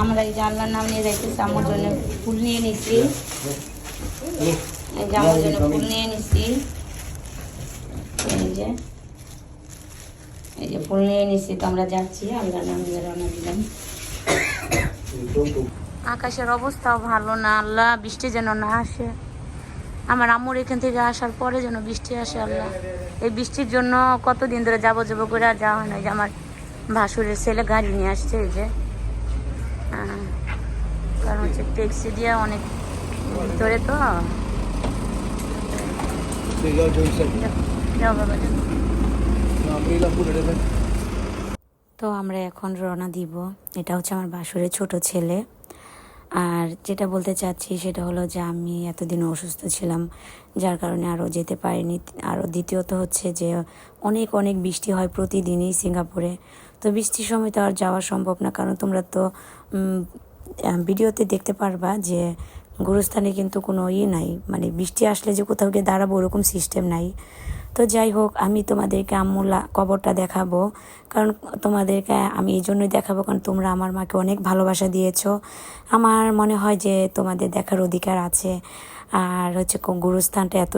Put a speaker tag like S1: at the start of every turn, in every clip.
S1: আমরা এই জানলার নাম নিয়ে যাইতেছি, আমার জন্য ফুল নিয়ে এই আমার জন্য ফুল নিয়ে নিছি। এই যে। এই যে ফুল নিয়ে নিছি, তো আমরা যাচ্ছি আল্লাহর নাম নিয়ে রওনা দিলাম। আকাশের অবস্থাও ভালো না, আল্লাহ, বৃষ্টি যেন না আসে। আমার আম্মুর এখান থেকে আসার পরে যেন বৃষ্টি আসে, আল্লাহ। এই বৃষ্টির জন্য কতদিন ধরে যাব যাব করে আর যাওয়া হয় না যে আমার ভাসুরের ছেলে গাড়ি নিয়ে আসছে, এই যে। কারণ হচ্ছে ট্যাক্সি দিয়ে অনেক ভিতরে তো। বাবা তো আমরা এখন রওনা দিব। এটা হচ্ছে আমার বাসুরের ছোট ছেলে। আর যেটা বলতে চাচ্ছি সেটা হলো যে আমি এতদিন অসুস্থ ছিলাম, যার কারণে আরও যেতে পারিনি। আরও দ্বিতীয়ত হচ্ছে যে অনেক অনেক বৃষ্টি হয় প্রতিদিনই সিঙ্গাপুরে। তো বৃষ্টির সময় তো আর যাওয়া সম্ভব না, কারণ তোমরা তো ভিডিওতে দেখতে পারবা যে গুরুস্থানে কিন্তু কোনো ইয়ে নাই। মানে বৃষ্টি আসলে যে কোথাও গিয়ে দাঁড়াবো ওরকম সিস্টেম নাই। তো যাই হোক, আমি তোমাদেরকে আম্মুলা কবরটা দেখাবো। কারণ তোমাদেরকে আমি এই জন্যই দেখাবো, কারণ তোমরা আমার মাকে অনেক ভালোবাসা দিয়েছ। আমার মনে হয় যে তোমাদের দেখার অধিকার আছে। আর হচ্ছে গুরুস্থানটা এত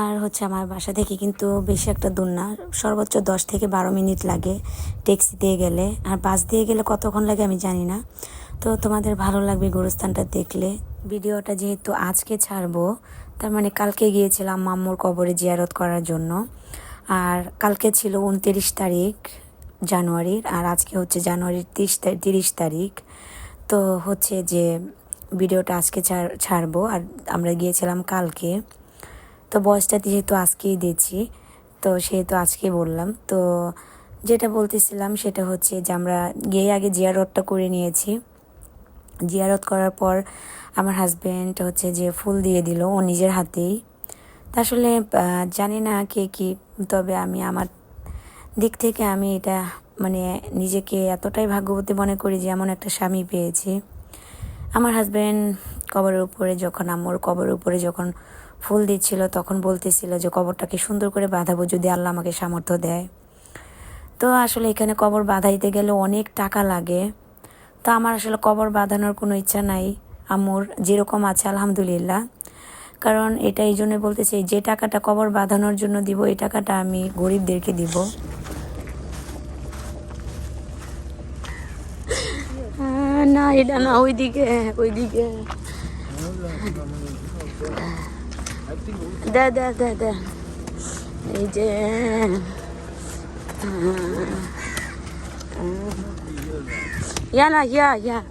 S1: আর হচ্ছে আমার বাসা থেকে কিন্তু বেশি একটা দূর না। সর্বোচ্চ দশ থেকে বারো মিনিট লাগে ট্যাক্সি দিয়ে গেলে। আর বাস দিয়ে গেলে কতক্ষণ লাগে আমি জানি না। তো তোমাদের ভালো লাগবে গুরুস্থানটা দেখলে। ভিডিওটা যেহেতু আজকে ছাড়বো তার মানে কালকে গিয়েছিলাম মাম্মুর কবরে জিয়ারত করার জন্য। আর কালকে ছিল উনতিরিশ তারিখ জানুয়ারির, আর আজকে হচ্ছে জানুয়ারির তিরিশ তিরিশ তারিখ। তো হচ্ছে যে ভিডিওটা আজকে ছাড়- ছাড়বো, আর আমরা গিয়েছিলাম কালকে। তো বয়সটা যেহেতু আজকেই দিচ্ছি, তো সেহেতু আজকে বললাম। তো যেটা বলতেছিলাম সেটা হচ্ছে যে আমরা গিয়ে আগে জিয়ারতটা করে নিয়েছি। জিয়ারত করার পর আমার হাজবেন্ড হচ্ছে যে ফুল দিয়ে দিল, ও নিজের হাতেই। তা আসলে জানি না কে কি, তবে আমি আমার দিক থেকে আমি এটা মানে নিজেকে এতটাই ভাগ্যবতী মনে করি যে এমন একটা স্বামী পেয়েছি। আমার হাজবেন্ড কবরের উপরে যখন আমার কবরের উপরে যখন ফুল দিচ্ছিল, তখন বলতেছিল যে কবরটাকে সুন্দর করে বাঁধাবো যদি আল্লাহ আমাকে সামর্থ্য দেয়। তো আসলে এখানে কবর বাঁধাইতে গেলে অনেক টাকা লাগে। তো আমার আসলে কবর বাঁধানোর কোনো ইচ্ছা নাই, আম্মুর, যেরকম আছে আলহামদুলিল্লাহ। কারণ এটা এই জন্য বলতেছি, যে টাকাটা কবর বাঁধানোর জন্য দিব, এই টাকাটা আমি গরিবদেরকে দিব। না, এটা না, ওইদিকে ওইদিকে। দে দে দে দে। এই যে Yeah, nah, yeah, yeah.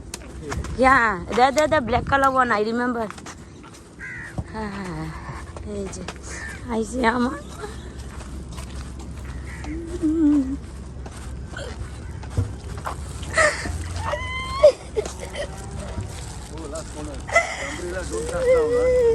S1: Yeah, the, the, the black color one, I remember. Ah, I see Amma. Oh, last corner. Umbrella, don't touch huh?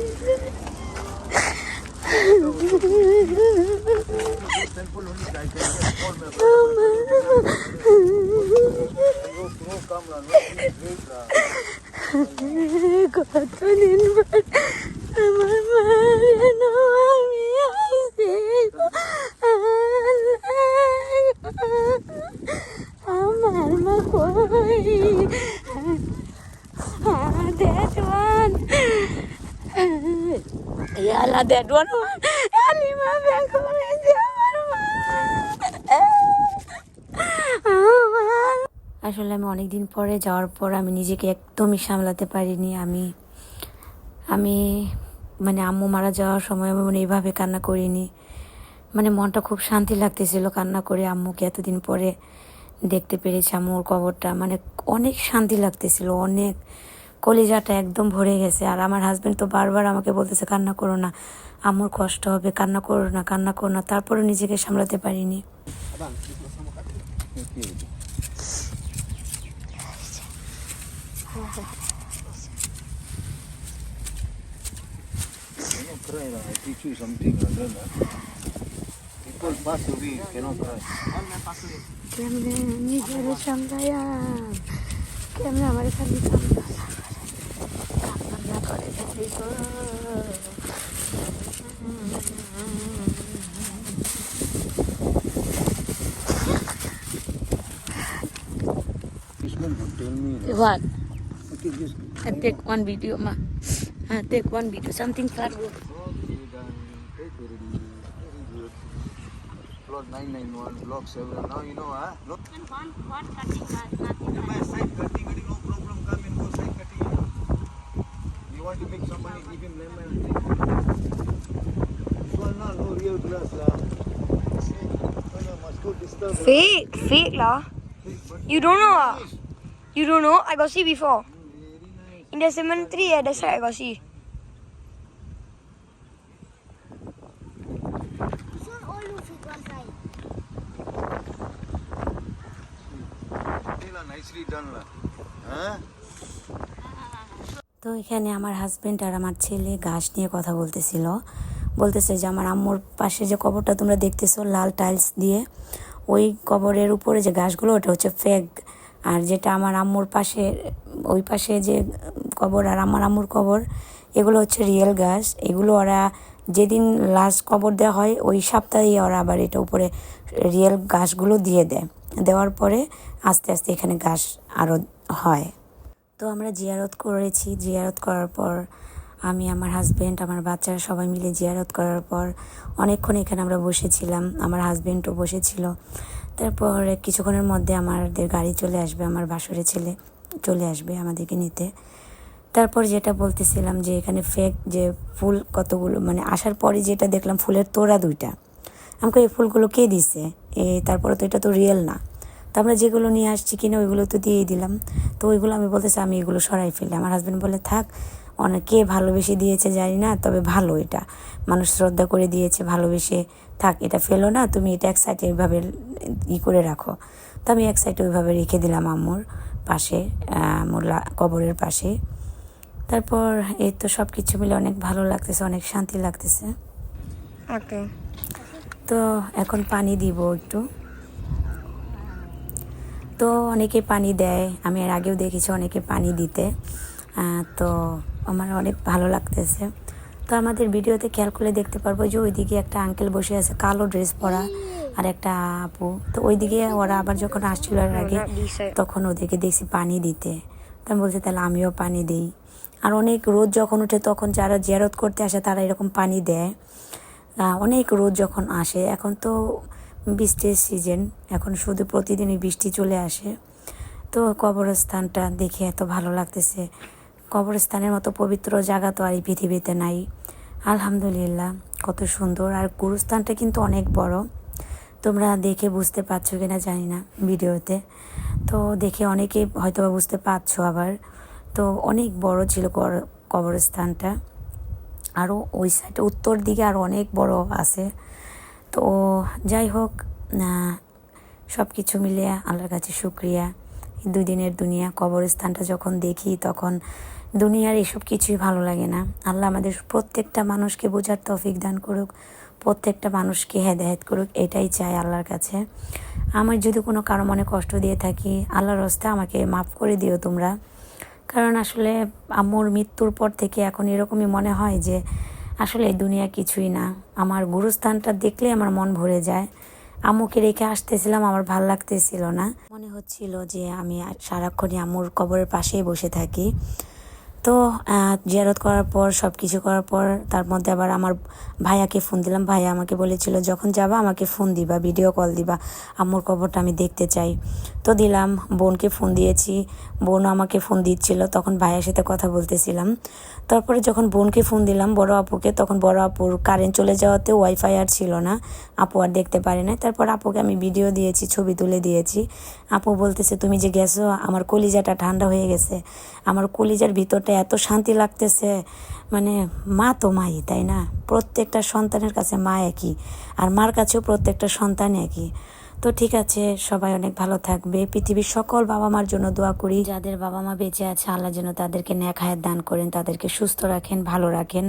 S1: That one আমার মা। আসলে আমি অনেক দিন পরে যাওয়ার পর আমি নিজেকে একদমই সামলাতে পারিনি। আমি আমি মানে আম্মু মারা যাওয়ার সময় আমি মানে এইভাবে কান্না করিনি। মানে মনটা খুব শান্তি লাগতেছিল কান্না করে আম্মুকে। এতদিন পরে দেখতে পেরেছি আম্মুর কবরটা। মানে অনেক শান্তি লাগতেছিল, অনেক। কলিজাটা একদম ভরে গেছে। আর আমার হাজব্যান্ড তো বারবার আমাকে বলতেছে, কান্না করো না, আমার কষ্ট হবে, কান্না করো না, কান্না করো না। তারপরে নিজেকে সামলাতে পারিনি. কেমনে নিজের সামলায়া কেমনে আমার খালি সামলায়া What?
S2: Okay, just.
S1: I take one video, ma. I take one video. Something far go.
S2: Okay, done. Take already. Very good. Plot 991, block 7. Now you know, huh? No. Yeah, my side cutting, already no problem. You want to make some money, give him lemon. This one, no, no real grass. lah. No, no, must go disturb. lah.
S3: Fake, fake lah. You don't know ah. You don't know? I got see before. In the cemetery, yeah, that's right, I got see.
S2: Okay lah, nicely done lah. Huh?
S1: তো এখানে আমার husband আর আমার ছেলে ঘাস নিয়ে কথা বলতেছিল। বলতেছে যে, আমার আম্মুর পাশে যে কবরটা তোমরা দেখতেছো, লাল টাইলস দিয়ে, ওই কবরের উপরে যে ঘাসগুলো, ওটা হচ্ছে ফেক আর যেটা আমার আম্মুর পাশে, ওই পাশে যে কবর আর আমার আম্মুর কবর, এগুলো হচ্ছে রিয়েল ঘাস। এগুলো ওরা যেদিন লাস্ট কবর দেওয়া হয়, ওই সপ্তাহেই ওরা আবার এটা উপরে রিয়েল ঘাসগুলো দিয়ে দেয়। দেওয়ার পরে আস্তে আস্তে এখানে ঘাস আরও হয়। তো আমরা জিয়ারত করেছি। জিয়ারত করার পর আমি, আমার হাজব্যান্ড আমার বাচ্চারা সবাই মিলে জিয়ারত করার পর অনেকক্ষণ এখানে আমরা বসেছিলাম। আমার হাজব্যান্ডও বসেছিল। তারপর কিছুক্ষণের মধ্যে আমাদের গাড়ি চলে আসবে, আমার বাসরে ছেলে চলে আসবে আমাদেরকে নিতে। তারপর যেটা বলতেছিলাম যে, এখানে ফেক যে ফুল কতগুলো মানে আসার পরে যেটা দেখলাম ফুলের তোড়া দুইটা। আমাকে এই ফুলগুলো কে দিছে? এ, তারপরে তো এটা তো রিয়েল না। তো আমরা যেগুলো নিয়ে আসছি কিনা ওইগুলো তো দিয়েই দিলাম। তো ওইগুলো আমি বলতেছি আমি এগুলো সরাই ফেলি। আমার হাজব্যান্ড বলে থাক অনেক ভালোবেসে দিয়েছে জানি না তবে ভালো এটা। মানুষ শ্রদ্ধা করে দিয়েছে ভালোবেসে থাক এটা ফেলো না তুমি এটা এক সাইডে এইভাবে ই করে রাখো। তো আমি এক সাইডে ওইভাবে রেখে দিলাম আম্মুর পাশে আহ, আম্মুর কবরের পাশে। তারপর এই তো সব কিছু মিলে অনেক ভালো লাগতেছে অনেক শান্তি লাগতেছে. তো এখন পানি দিব একটু। তো অনেকে পানি দেয়। আমি এর আগেও দেখেছি অনেকে পানি দিতে। তো আমার অনেক ভালো লাগতেছে। তো আমাদের ভিডিওতে খেয়াল করলে দেখতে পারব যে ওইদিকে একটা আঙ্কেল বসে আছে কালো ড্রেস পরা আর একটা আপু। তো ওইদিকে ওরা আবার যখন আসছিল এর আগে. তখন ওদেরকে দেখছি পানি দিতে। তো আমি বলছি তাহলে আমিও পানি দিই। আর অনেক রোদ যখন ওঠে তখন যারা জিয়ারত করতে আসে তারা এরকম পানি দেয়। অনেক রোদ যখন আসে এখন তো বৃষ্টির সিজন এখন শুধু প্রতিদিনই বৃষ্টি চলে আসে। তো কবরস্থানটা দেখে এত ভালো লাগতেছে। কবরস্থানের মতো পবিত্র জায়গা তো আর এই পৃথিবীতে নাই। আলহামদুলিল্লাহ, কত সুন্দর। আর গুরুস্থানটা কিন্তু অনেক বড়। তোমরা দেখে বুঝতে পারছ কিনা জানি না ভিডিওতে। তো দেখে অনেকে হয়তো বুঝতে পারছ আবার। তো অনেক বড় ছিল কবরস্থানটা। আরও ওই সাইডে উত্তর দিকে আরও অনেক বড় আছে। তো যাই হোক সব কিছু মিলিয়ে আল্লাহর কাছে শুক্রিয়া। এই দুই দিনের দুনিয়া, কবরস্থানটা যখন দেখি তখন দুনিয়ার এসব কিছুই ভালো লাগে না। আল্লাহ আমাদের প্রত্যেকটা মানুষকে বোঝার তৌফিক দান করুক, প্রত্যেকটা মানুষকে হেদায়েত করুক, এটাই চাই আল্লাহর কাছে। আমার যদি কোনো কারও মনে কষ্ট দিয়ে থাকি, আল্লাহর রস্তে আমাকে মাফ করে দিও তোমরা। কারণ আসলে আম্মুর মৃত্যুর পর থেকে এখন এরকমই মনে হয় যে আসলে দুনিয়া কিছুই না। আমার গুরুস্থানটা দেখলে আমার মন ভরে যায়। আম্মুকে রেখে আসতেছিলাম, আমার ভালো লাগতেছিল না। মনে হচ্ছিল যে আমি সারাক্ষণই আম্মুর কবরের পাশেই বসে থাকি। তো জিয়ারত করার পর সব কিছু করার পর, তার মধ্যে আবার আমার ভাইয়াকে ফোন দিলাম। ভাইয়া আমাকে বলেছিল, যখন যাবা আমাকে ফোন দিবা ভিডিও কল দিবা। আম্মুর কবরটা আমি দেখতে চাই। তো দিলাম, বোনকে ফোন দিয়েছি। বোন আমাকে ফোন দিচ্ছিল, তখন ভাইয়ের সাথে কথা বলতেছিলাম। তারপরে যখন বোনকে ফোন দিলাম, বড় আপুকে, তখন বড় আপুর কারেন্ট চলে যাওয়াতে ওয়াইফাই আর ছিল না। আপু আর দেখতে পারে না তারপর আপুকে আমি ভিডিও দিয়েছি, ছবি তুলে দিয়েছি। আপু বলতেছে, তুমি যে গেছো, আমার কলিজাটা ঠান্ডা হয়ে গেছে। আমার কলিজার ভিতরটা এত শান্তি লাগতেছে। মানে মা তো মাই, তাই না? প্রত্যেকটা সন্তানের কাছে মা একই, আর মার কাছেও প্রত্যেকটা সন্তান একই। তো ঠিক আছে, সবাই অনেক ভালো থাকবে। পৃথিবীর সকল বাবা মার জন্য দোয়া করি। যাদের বাবা মা বেঁচে আছে, আল্লাহ যেন তাদেরকে ন্যাক হায়াত দান করেন, তাদেরকে সুস্থ রাখেন, ভালো রাখেন।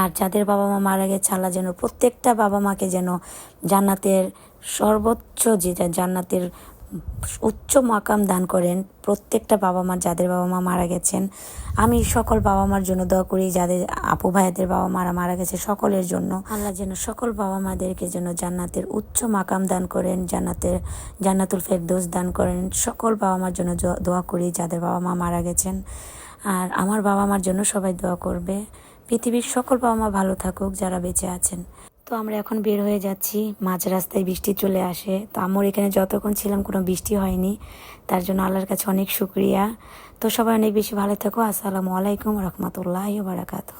S1: আর যাদের বাবা মা মারা গেছে, আল্লাহ যেন প্রত্যেকটা বাবা মাকে যেন জান্নাতের সর্বোচ্চ যে জান্নাতের উচ্চ মাকাম দান করেন। প্রত্যেকটা বাবা মার যাদের বাবা মা মারা গেছেন, আমি সকল বাবা মার জন্য দোয়া করি, যাদের আপু ভাইদের বাবা মারা মারা গেছে সকলের জন্য। আল্লাহ যেন সকল বাবা মাদেরকে যেন জান্নাতের উচ্চ মাকাম দান করেন, জান্নাতের, জান্নাতুল ফেরদৌস দান করেন। সকল বাবা মার জন্য দোয়া করি যাদের বাবা মা মারা গেছেন। আর আমার বাবা মার জন্য সবাই দোয়া করবে। পৃথিবীর সকল বাবা মা ভালো থাকুক, যারা বেঁচে আছেন। তো আমরা এখন বের হয়ে যাচ্ছি। মাঝ রাস্তায় বৃষ্টি চলে আসে। তো আমার এখানে যতক্ষণ ছিলাম কোনো বৃষ্টি হয়নি। তার জন্য আল্লাহর কাছে অনেক শুক্রিয়া। তো সবাই অনেক বেশি ভালো থাকো। আসসালামু আলাইকুম রহমতুল্লাহ বারাকাতু